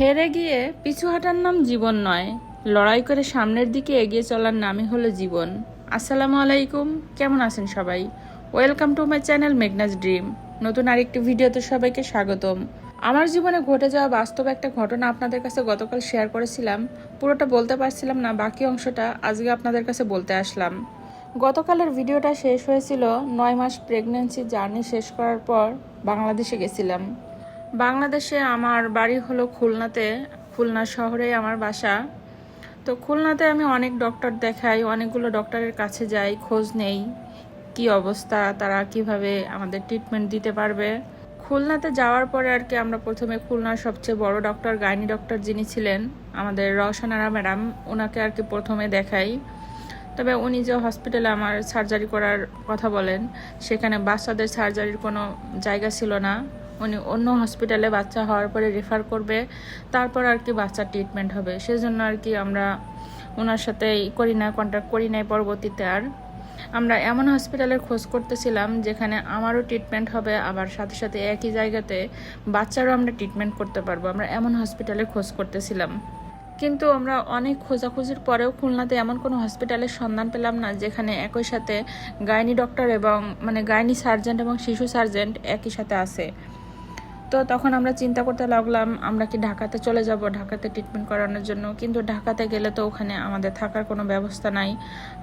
হেরে গিয়ে পিছু হাঁটার নাম জীবন নয়, লড়াই করে সামনের দিকে এগিয়ে চলার নামই হলো জীবন। আসসালামু আলাইকুম, কেমন আছেন সবাই? Welcome to my channel Meghnaz dream নতুন আরেকটি ভিডিওতে সবাইকে স্বাগতম। আমার জীবনে ঘটে যাওয়া বাস্তব একটা ঘটনা আপনাদের কাছে গতকাল শেয়ার করেছিলাম। পুরোটা বলতে পারছিলাম না, বাকি অংশটা আজকে আপনাদের কাছে বলতে আসলাম। গতকালের ভিডিওটা শেষ হয়েছিল নয় মাস প্রেগন্যান্সি জার্নি শেষ করার পর বাংলাদেশে গেছিলাম। বাংলাদেশে আমার বাড়ি হলো খুলনাতে, খুলনা শহরেই আমার বাসা। তো খুলনাতে আমি অনেক ডক্টর দেখাই, অনেকগুলো ডক্টরের কাছে যাই, খোঁজ নেই কি অবস্থা, তারা কীভাবে আমাদের ট্রিটমেন্ট দিতে পারবে। খুলনাতে যাওয়ার পরে আর কি আমরা প্রথমে খুলনার সবচেয়ে বড় ডক্টর গাইনি ডক্টর যিনি ছিলেন, আমাদের রওশনারা ম্যাডাম, ওনাকে আর কি প্রথমে দেখাই। তবে উনি যে হসপিটালে আমার সার্জারি করার কথা বলেন, সেখানে বাচ্চাদের সার্জারির কোনো জায়গা ছিল না। উনি অন্য হসপিটালে বাচ্চা হওয়ার পরে রেফার করবে, তারপর আর কি বাচ্চার ট্রিটমেন্ট হবে। সেজন্য আর কি আমরা ওনার সাথে ই করি না কন্ট্যাক্ট করি নাই পরবর্তীতে আর। আমরা এমন হসপিটালের খোঁজ করতেছিলাম, যেখানে আমারও ট্রিটমেন্ট হবে, আবার সাথে সাথে একই জায়গাতে বাচ্চারও আমরা ট্রিটমেন্ট করতে পারব। আমরা এমন হসপিটালে খোঁজ করতেছিলাম। কিন্তু আমরা অনেক খোঁজাখুঁজির পরেও খুলনাতে এমন কোনো হসপিটালের সন্ধান পেলাম না, যেখানে একই সাথে গাইনি ডক্টর এবং মানে গাইনি সার্জেন্ট এবং শিশু সার্জেন্ট একই সাথে আছে। তো তখন আমরা চিন্তা করতে লাগলাম, আমরা কি ঢাকাতে চলে যাব, ঢাকাতে ট্রিটমেন্ট করানোর জন্য? কিন্তু ঢাকাতে গেলে তো ওখানে আমাদের থাকার কোনো ব্যবস্থা নাই।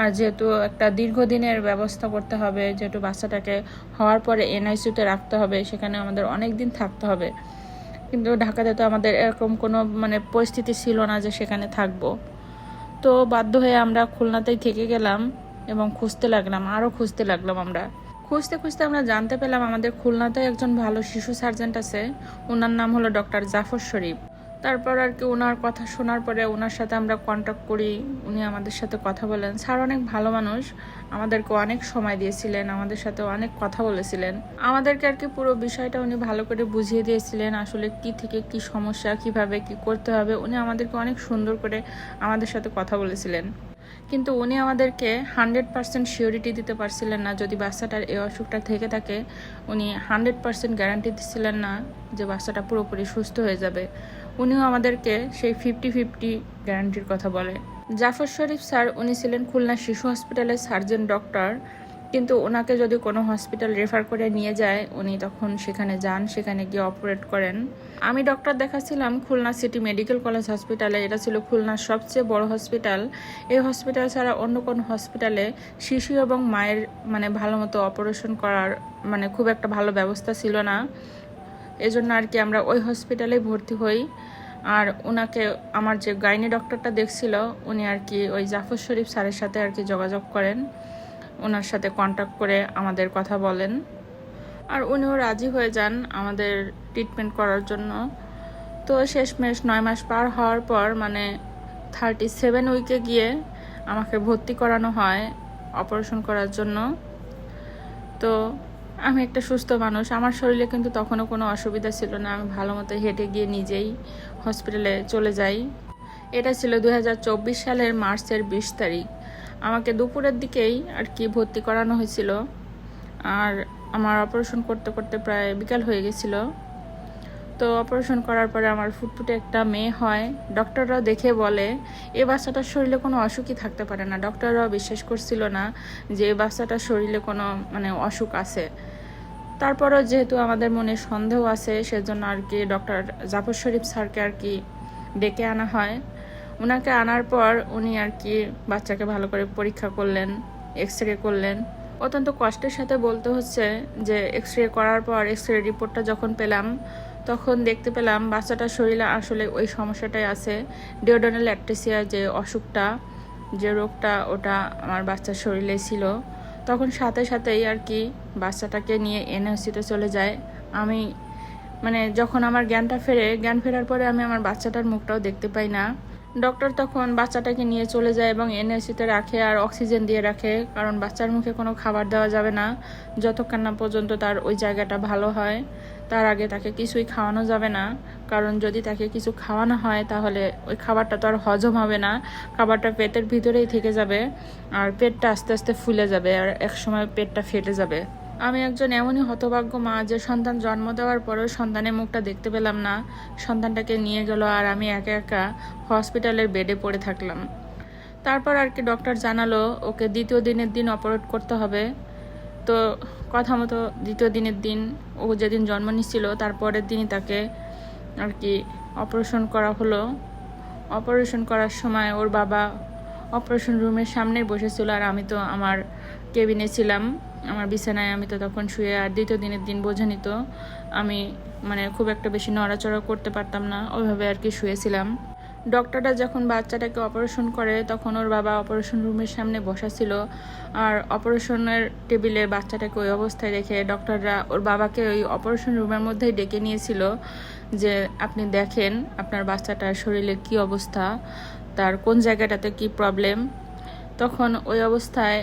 আর যেহেতু একটা দীর্ঘদিনের ব্যবস্থা করতে হবে, যেহেতু বাচ্চাটাকে হওয়ার পরে এনআইসিউতে রাখতে হবে, সেখানে আমাদের অনেক দিন থাকতে হবে। কিন্তু ঢাকাতে তো আমাদের এরকম কোনো মানে পরিস্থিতি ছিল না যে সেখানে থাকব। তো বাধ্য হয়ে আমরা খুলনাতেই থেকে গেলাম এবং খুঁজতে লাগলাম আরও খুঁজতে লাগলাম আমরা। খুঁজতে খুঁজতে আমরা জানতে পেলাম আমাদের খুলনাতে একজন ভালো শিশু সার্জেন্ট আছে। ওনার নাম হলো ডক্টর জাফর শরীফ। তারপর আর কি ওনার কথা শোনার পরে ওনার সাথে আমরা কন্ট্যাক্ট করি, উনি আমাদের সাথে কথা বলেন। স্যার অনেক ভালো মানুষ, আমাদেরকে অনেক সময় দিয়েছিলেন, আমাদের সাথে অনেক কথা বলেছিলেন। আমাদেরকে আর কি পুরো বিষয়টা উনি ভালো করে বুঝিয়ে দিয়েছিলেন, আসলে কি থেকে কি সমস্যা, কীভাবে কি করতে হবে। উনি আমাদেরকে অনেক সুন্দর করে আমাদের সাথে কথা বলেছিলেন। কিন্তু উনি আমাদেরকে হান্ড্রেড পার্সেন্ট শিওরিটি দিতে পারছিলেন না। যদি বাচ্চাটার এই অসুখটা থেকে থাকে, উনি হান্ড্রেড পার্সেন্ট গ্যারান্টি দিচ্ছিলেন না যে বাচ্চাটা পুরোপুরি সুস্থ হয়ে যাবে। উনিও আমাদেরকে সেই ফিফটি ফিফটি গ্যারান্টির কথা বলে। জাফর শরীফ স্যার, উনি ছিলেন খুলনা শিশু হসপিটালের সার্জন ডক্টর। কিন্তু ওনাকে যদি কোনো হসপিটাল রেফার করে নিয়ে যায়, উনি তখন সেখানে যান, সেখানে গিয়ে অপারেট করেন। আমি ডক্টর দেখাচ্ছিলাম খুলনা সিটি মেডিকেল কলেজ হসপিটালে এটা ছিল খুলনার সবচেয়ে বড় হসপিটাল এই হসপিটাল ছাড়া অন্য কোনো হসপিটালে শিশু এবং মায়ের মানে ভালো মতো অপারেশন করার মানে খুব একটা ভালো ব্যবস্থা ছিল না। এজন্য আর কি আমরা ওই হসপিটালে ভর্তি হই। আর ওনাকে আমার যে গাইনি ডক্টরটা দেখছিল, উনি আর কি ওই জাফর শরীফ স্যারের সাথে আর কি যোগাযোগ করেন। ওনার সাথে কন্ট্যাক্ট করে আমাদের কথা বলেন। আর উনিও রাজি হয়ে যান আমাদের ট্রিটমেন্ট করার জন্য। তো শেষমেশ নয় মাস পার হওয়ার পর মানে থার্টি সেভেন উইকে গিয়ে আমাকে ভর্তি করানো হয় অপারেশন করার জন্য। তো আমি একটা সুস্থ মানুষ, আমার শরীরে কিন্তু তখনও কোনো অসুবিধা ছিল না, আমি ভালো মতো হেঁটে গিয়ে নিজেই হসপিটালে চলে যাই। এটা ছিল দু হাজার চব্বিশ সালের মার্চের বিশ তারিখ। আমাকে দুপুরের দিকেই আর কি ভর্তি করানো হয়েছিল। আর আমার অপারেশন করতে করতে প্রায় বিকাল হয়ে গেছিল। তো অপারেশন করার পরে আমার ফুটফুটে একটা মেয়ে হয়। ডক্টররাও দেখে বলে, এ বাচ্চাটার শরীরে কোনো অসুখই থাকতে পারে না। ডক্টররাও বিশ্বাস করছিল না যে এই বাচ্চাটার শরীরে কোনো মানে অসুখ আছে। তারপরও যেহেতু আমাদের মনে সন্দেহ আছে, সেজন্য আর কি ডক্টর জাফর শরীফ স্যারকে আর কি ডেকে আনা হয়। ওনাকে আনার পর উনি আর কি বাচ্চাকে ভালো করে পরীক্ষা করলেন এক্স রে করলেন। অত্যন্ত কষ্টের সাথে বলতে হচ্ছে যে এক্স রে করার পর এক্স রে রিপোর্টটা যখন পেলাম, তখন দেখতে পেলাম বাচ্চাটার শরীরে আসলে ওই সমস্যাটাই আছে। ডিওডোনাল অ্যাক্টেসিয়া যে অসুখটা, যে রোগটা, ওটা আমার বাচ্চার শরীরে ছিল। তখন সাথে সাথেই আর কি বাচ্চাটাকে নিয়ে এনএসিতে চলে যায়। আমি মানে যখন আমার জ্ঞানটা ফেরে, জ্ঞান ফেরার পরে আমি আমার বাচ্চাটার মুখটাও দেখতে পাই না। ডক্টর তখন বাচ্চাটাকে নিয়ে চলে যায় এবং এনএসিতে রাখে আর অক্সিজেন দিয়ে রাখে, কারণ বাচ্চার মুখে কোনো খাবার দেওয়া যাবে না। যতক্ষণ না পর্যন্ত তার ওই জায়গাটা ভালো হয়, তার আগে তাকে কিছুই খাওয়ানো যাবে না। কারণ যদি তাকে কিছু খাওয়ানো হয়, তাহলে ওই খাবারটা তো আর হজম হবে না। খাবারটা পেটের ভিতরেই থেকে যাবে, আর পেটটা আস্তে আস্তে ফুলে যাবে, আর একসময় পেটটা ফেটে যাবে। আমি একজন এমনই হতভাগ্য মা যে সন্তান জন্ম দেওয়ার পরেও সন্তানের মুখটা দেখতে পেলাম না। সন্তানটাকে নিয়ে গেল আর আমি একা একা হসপিটালের বেডে পড়ে থাকলাম। তারপর আর কি ডক্টর জানালো, ওকে দ্বিতীয় দিনের দিন অপারেট করতে হবে। তো কথা মতো দ্বিতীয় দিনের দিন ও যেদিন জন্ম নিচ্ছিল তারপরের দিনই তাকে আর কি অপারেশন করা হলো। অপারেশন করার সময় ওর বাবা অপারেশন রুমের সামনে বসেছিল আর আমি তো আমার কেবিনে ছিলাম। আমার বিছানায় আমি তো তখন শুয়ে আর দ্বিতীয় দিনের দিন বোঝা নিত। আমি মানে খুব একটা বেশি নড়াচড়া করতে পারতাম না, ওইভাবে আর কি শুয়েছিলাম। ডক্টররা যখন বাচ্চাটাকে অপারেশন করে, তখন ওর বাবা অপারেশন রুমের সামনে বসা ছিল। আর অপারেশনের টেবিলে বাচ্চাটাকে ওই অবস্থায় রেখে ডক্টররা ওর বাবাকে ওই অপারেশন রুমের মধ্যেই ডেকে নিয়েছিল যে, আপনি দেখেন আপনার বাচ্চাটার শরীরে কি অবস্থা? তার কোন জায়গাটাতে কি প্রবলেম তখন ওই অবস্থায়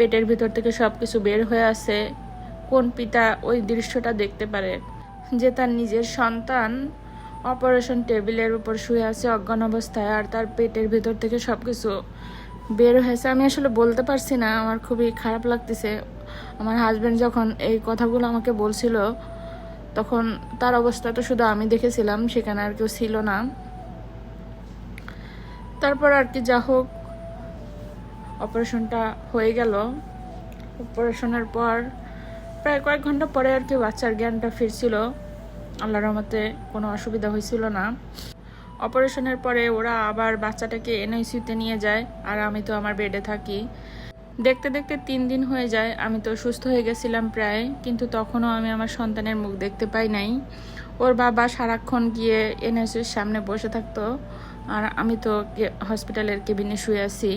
পেটের ভিতর থেকে সব কিছু বের হয়ে আসে, কোন পিতা ওই দৃশ্যটা দেখতে পারে? যে তার নিজের সন্তান অপারেশন টেবিলের উপর শুয়ে আছে অজ্ঞান অবস্থায় আর তার পেটের ভিতর থেকে সব কিছু বের হয়েছে আমি আসলে বলতে পারছি না, আমার খুবই খারাপ লাগতেছে। আমার হাজব্যান্ড যখন এই কথাগুলো আমাকে বলছিল, তখন তার অবস্থা তো শুধু আমি দেখেছিলাম, সেখানে আর কেউ ছিল না। তারপর আর কি যা হোক অপারেশনটা হয়ে গেল। অপারেশনের পর প্রায় কয়েক ঘণ্টা পরে আর কি বাচ্চার জ্ঞানটা ফিরছিল। আল্লাহর রহমতে কোনো অসুবিধা হয়েছিল না। অপারেশনের পরে ওরা আবার বাচ্চাটাকে এনআইসিউতে নিয়ে যায় আর আমি তো আমার বেডে থাকি। দেখতে দেখতে তিন দিন হয়ে যায়, আমি তো সুস্থ হয়ে গেছিলাম প্রায়, কিন্তু তখনও আমি আমার সন্তানের মুখ দেখতে পাই নাই। ওর বাবা সারাক্ষণ গিয়ে এনআইসিউর সামনে বসে থাকতো আর আমি তো হসপিটালের কেবিনে শুয়ে আছি।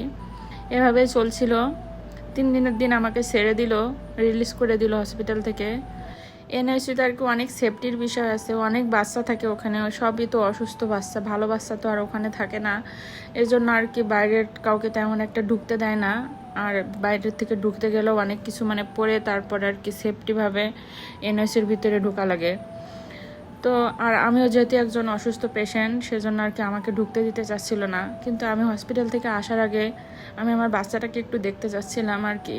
এভাবেই চলছিল। তিন দিনের দিন আমাকে ছেড়ে দিল রিলিজ করে দিল হসপিটাল থেকে। এনআইসিউতে আর কি অনেক সেফটির বিষয় আছে, অনেক বাচ্চা থাকে ওখানে, সবই তো অসুস্থ বাচ্চা, ভালো বাচ্চা তো আর ওখানে থাকে না। এর জন্য আর কি বাইরের কাউকে তেমন একটা ঢুকতে দেয় না। আর বাইরের থেকে ঢুকতে গেলেও অনেক কিছু মানে পরে তারপরে আর কি সেফটিভাবে এনআইসির ভিতরে ঢোকা লাগে। তো আর আমিও যেহেতু একজন অসুস্থ পেশেন্ট সেজন্য আর কি আমাকে ঢুকতে দিতে চাচ্ছিল না। কিন্তু আমি হসপিটাল থেকে আসার আগে আমি আমার বাচ্চাটাকে একটু দেখতে চাচ্ছিলাম আর কি।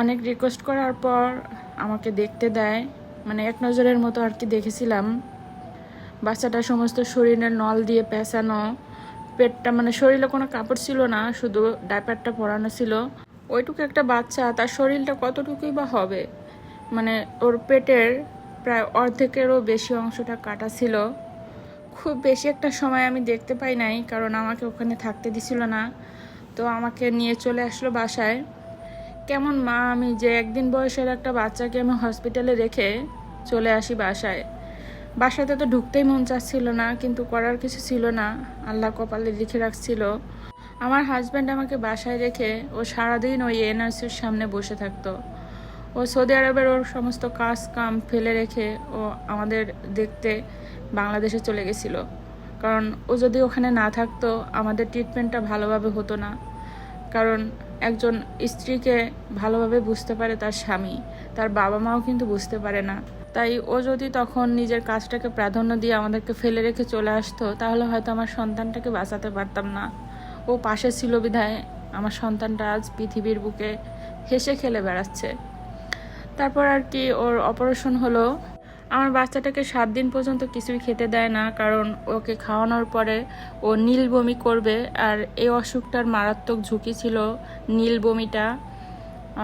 অনেক রিকোয়েস্ট করার পর আমাকে দেখতে দেয়। মানে এক নজরের মতো আর কি দেখেছিলাম। বাচ্চাটা সমস্ত শরীরের নল দিয়ে পেঁচানো। পেটটা মানে শরীরে কোনো কাপড় ছিল না, শুধু ডাইপারটা পরানো ছিল। ওইটুকু একটা বাচ্চা, তার শরীরটা কতটুকুই বা হবে? মানে ওর পেটের প্রায় অর্ধেকেরও বেশি অংশটা কাটা ছিল। খুব বেশি একটা সময় আমি দেখতে পাই নাই, কারণ আমাকে ওখানে থাকতে দিছিল না। তো আমাকে নিয়ে চলে আসলো বাসায়। কেমন মা, আমি যে একদিন বয়সের একটা বাচ্চাকে আমি হসপিটালে রেখে চলে আসি বাসায়। বাসাতে তো ঢুকতেই মন চাচ্ছিল না, কিন্তু করার কিছু ছিল না। আল্লাহ কপালে লিখে রাখছিল, আমার হাজব্যান্ড আমাকে বাসায় রেখে ও সারাদিন ওই এনআরসির সামনে বসে থাকতো। ও সৌদি আরবের ওর সমস্ত কাজ কাম ফেলে রেখে ও আমাদের দেখতে বাংলাদেশে চলে গেছিল। কারণ ও যদি ওখানে না থাকতো, আমাদের ট্রিটমেন্টটা ভালোভাবে হতো না। কারণ একজন স্ত্রীকে ভালোভাবে বুঝতে পারে তার স্বামী, তার বাবা মাও কিন্তু বুঝতে পারে না। তাই ও যদি তখন নিজের কাজটাকে প্রাধান্য দিয়ে আমাদেরকে ফেলে রেখে চলে আসতো, তাহলে হয়তো আমার সন্তানটাকে বাঁচাতে পারতাম না। ও পাশে ছিল বিধায়, আমার সন্তানটা আজ পৃথিবীর বুকে হেসে খেলে বেড়াচ্ছে। তারপর আর কি ওর অপারেশন হলো। আমার বাচ্চাটাকে সাত দিন পর্যন্ত কিছুই খেতে দেয় না, কারণ ওকে খাওয়ানোর পরে ও নীল বমি করবে, আর এই অসুখটার মারাত্মক ঝুঁকি ছিল নীল বমিটা।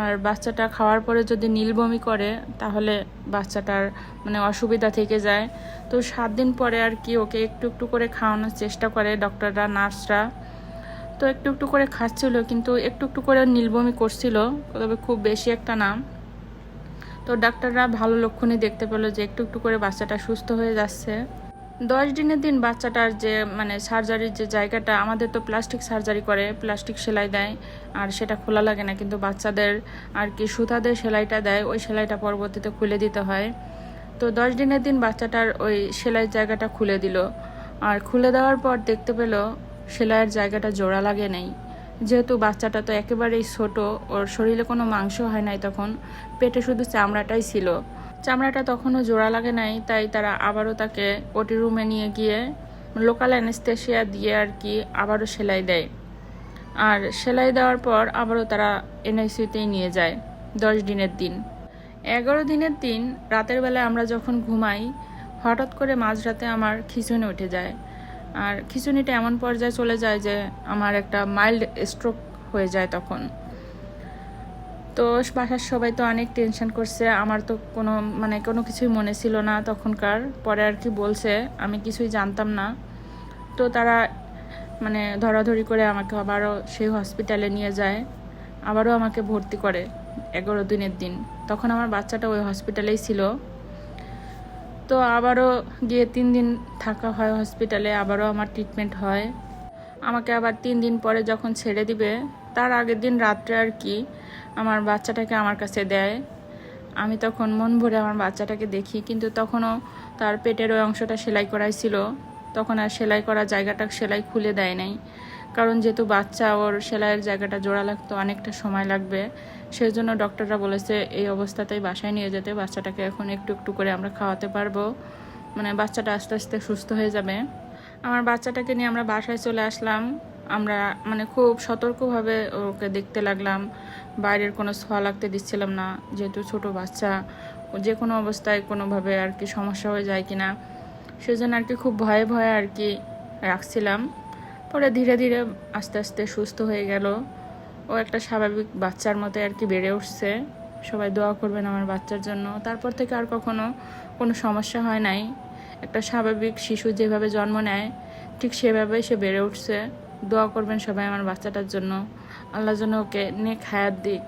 আর বাচ্চাটা খাওয়ার পরে যদি নীল বমি করে, তাহলে বাচ্চাটার মানে অসুবিধা থেকে যায়। তো সাত দিন পরে আর কি ওকে একটু একটু করে খাওয়ানোর চেষ্টা করে ডক্টররা, নার্সরা। তো একটু একটু করে খাচ্ছিল, কিন্তু একটু একটু করে নীলবমি করছিল, তবে খুব বেশি একটা না। তো ডাক্তাররা ভালো লক্ষণই দেখতে পেল যে একটু একটু করে বাচ্চাটা সুস্থ হয়ে যাচ্ছে। দশ দিনের দিন বাচ্চাটার যে মানে সার্জারির যে জায়গাটা, আমাদের তো প্লাস্টিক সার্জারি করে, প্লাস্টিক সেলাই দেয়, আর সেটা খোলা লাগে না, কিন্তু বাচ্চাদের আর কি সুতাদের সেলাইটা দেয়, ওই সেলাইটা পরবর্তীতে খুলে দিতে হয়। তো দশ দিনের দিন বাচ্চাটার ওই সেলাই জায়গাটা খুলে দিল। আর খুলে দেওয়ার পর দেখতে পেল সেলাইয়ের জায়গাটা জোড়া লাগে নেই। যেহেতু বাচ্চাটা তো একেবারেই ছোট, ওর শরীরে কোনো মাংস হয় নাই তখন, পেটে শুধু চামড়াটাই ছিল। চামড়াটা তখনও জোড়া লাগে নাই, তাই তারা আবারও তাকে ওটি রুমে নিয়ে গিয়ে লোকাল অ্যানেস্থেশিয়া দিয়ে আর কি আবারও সেলাই দেয়। আর সেলাই দেওয়ার পর আবারও তারা এনআইসিউতেই নিয়ে যায়, দশ দিনের দিন। এগারো দিনের দিন, রাতের বেলায় আমরা যখন ঘুমাই, হঠাৎ করে মাঝরাতে আমার খিচুনি উঠে যায়। আর খিচুনিটা এমন পর্যায়ে চলে যায় যে আমার একটা মাইল্ড স্ট্রোক হয়ে যায় তখন। তো বাসার সবাই তো অনেক টেনশন করছে, আমার তো কোনো মানে কোনো কিছুই মনে ছিল না তখনকার। পরে আর কি বলছে, আমি কিছুই জানতাম না। তো তারা মানে ধরাধরি করে আমাকে আবারও সেই হসপিটালে নিয়ে যায়, আবারও আমাকে ভর্তি করে এগারো দিনের দিন। তখন আমার বাচ্চাটা ওই হসপিটালেই ছিল। তো আবারও গিয়ে তিন দিন থাকা হয় হসপিটালে আবারও আমার ট্রিটমেন্ট হয়। আমাকে আবার তিন দিন পরে যখন ছেড়ে দিবে, তার আগের দিন রাত্রে আর কি আমার বাচ্চাটাকে আমার কাছে দেয়। আমি তখন মন ভরে আমার বাচ্চাটাকে দেখি, কিন্তু তখনও তার পেটের ওই অংশটা সেলাই করাই ছিল। তখন আর সেলাই করা জায়গাটা সেলাই খুলে দেয় নাই। কারণ যেহেতু বাচ্চা, ওর সেলাইয়ের জায়গাটা জোড়া লাগতো, অনেকটা সময় লাগবে। সেই জন্য ডক্টররা বলেছে, এই অবস্থাতেই বাসায় নিয়ে যেতে, বাচ্চাটাকে এখন একটু একটু করে আমরা খাওয়াতে পারব। মানে বাচ্চাটা আস্তে আস্তে সুস্থ হয়ে যাবে। আমার বাচ্চাটাকে নিয়ে আমরা বাসায় চলে আসলাম। আমরা মানে খুব সতর্কভাবে ওকে দেখতে লাগলাম। বাইরের কোনো ছোঁয়া লাগতে দিচ্ছিলাম না, যেহেতু ছোট বাচ্চা, যে কোনো অবস্থায় কোনোভাবে আর কি সমস্যা হয়ে যায় কিনা। সেজন্য আর কি খুব ভয়ে ভয়ে আর কি রাখছিলাম। পরে ধীরে ধীরে আস্তে আস্তে সুস্থ হয়ে গেল। ও একটা স্বাভাবিক বাচ্চার মতো আর কি বেড়ে উঠছে। সবাই দোয়া করবেন আমার বাচ্চার জন্য। তারপর থেকে আর কখনো কোনো সমস্যা হয় নাই। একটা স্বাভাবিক শিশু যেভাবে জন্ম নেয়, ঠিক সেভাবেই সে বেড়ে উঠছে। দোয়া করবেন সবাই আমার বাচ্চাটার জন্য। আল্লাহ যেন ওকে নেক হায়াত দিক।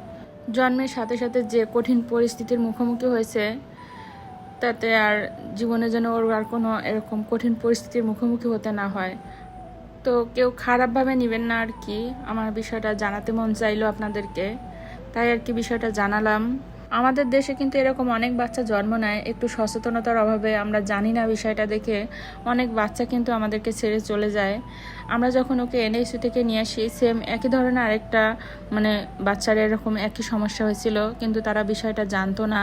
জন্মের সাথে সাথে যে কঠিন পরিস্থিতির মুখোমুখি হয়েছে, তাতে আর জীবনে যেন ওর আর কোনো এরকম কঠিন পরিস্থিতির মুখোমুখি হতে না হয়। তো কেউ খারাপভাবে নেবেন না আর কি। আমার বিষয়টা জানাতে মন চাইলো আপনাদেরকে। তাই আর কি বিষয়টা জানালাম। আমাদের দেশে কিন্তু এরকম অনেক বাচ্চা জন্ম নেয়। একটু সচেতনতার অভাবে আমরা জানি না বিষয়টা দেখে। অনেক বাচ্চা কিন্তু আমাদেরকে ছেড়ে চলে যায়। আমরা যখন ওকে এনএসইউ থেকে নিয়ে আসি সেম একই ধরনের আরেকটা মানে বাচ্চার এরকম একই সমস্যা হয়েছিল, কিন্তু তারা বিষয়টা জানতো না।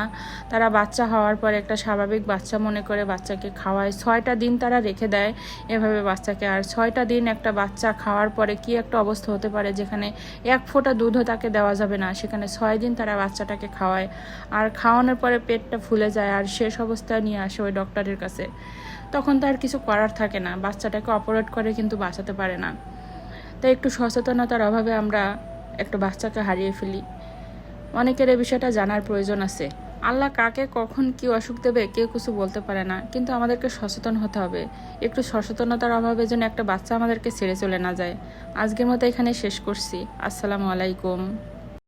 তারা বাচ্চা হওয়ার পর একটা স্বাভাবিক বাচ্চা মনে করে বাচ্চাকে খাওয়ায়। ছয়টা দিন তারা রেখে দেয় এভাবে বাচ্চাকে। আর ছয়টা দিন একটা বাচ্চা খাওয়ার পরে কি একটা অবস্থা হতে পারে যেখানে এক ফোঁটা দুধও তাকে দেওয়া যাবে না, সেখানে ছয় দিন তারা বাচ্চাটাকে খাওয়ায়। আর খাওয়ানোর পরে পেটটা ফুলে যায় আর শেষ অবস্থায় নিয়ে আসে ওই ডক্টরের কাছে। তখন তো আর কিছু করার থাকে না। বাচ্চাটাকে অপারেট করে কিন্তু বাঁচাতে পারে না। তাই একটু সচেতনতার অভাবে আমরা একটা বাচ্চাকে হারিয়ে ফেলি। অনেকের এই বিষয়টা জানার প্রয়োজন আছে। আল্লাহ কাকে, কখন কি অসুখ দেবে, কেউ কিছু বলতে পারে না। কিন্তু আমাদেরকে সচেতন হতে হবে। একটু সচেতনতার অভাবে যেন একটা বাচ্চা আমাদেরকে ছেড়ে চলে না যায়। আজকের মতো এখানে শেষ করছি। আসসালামু আলাইকুম।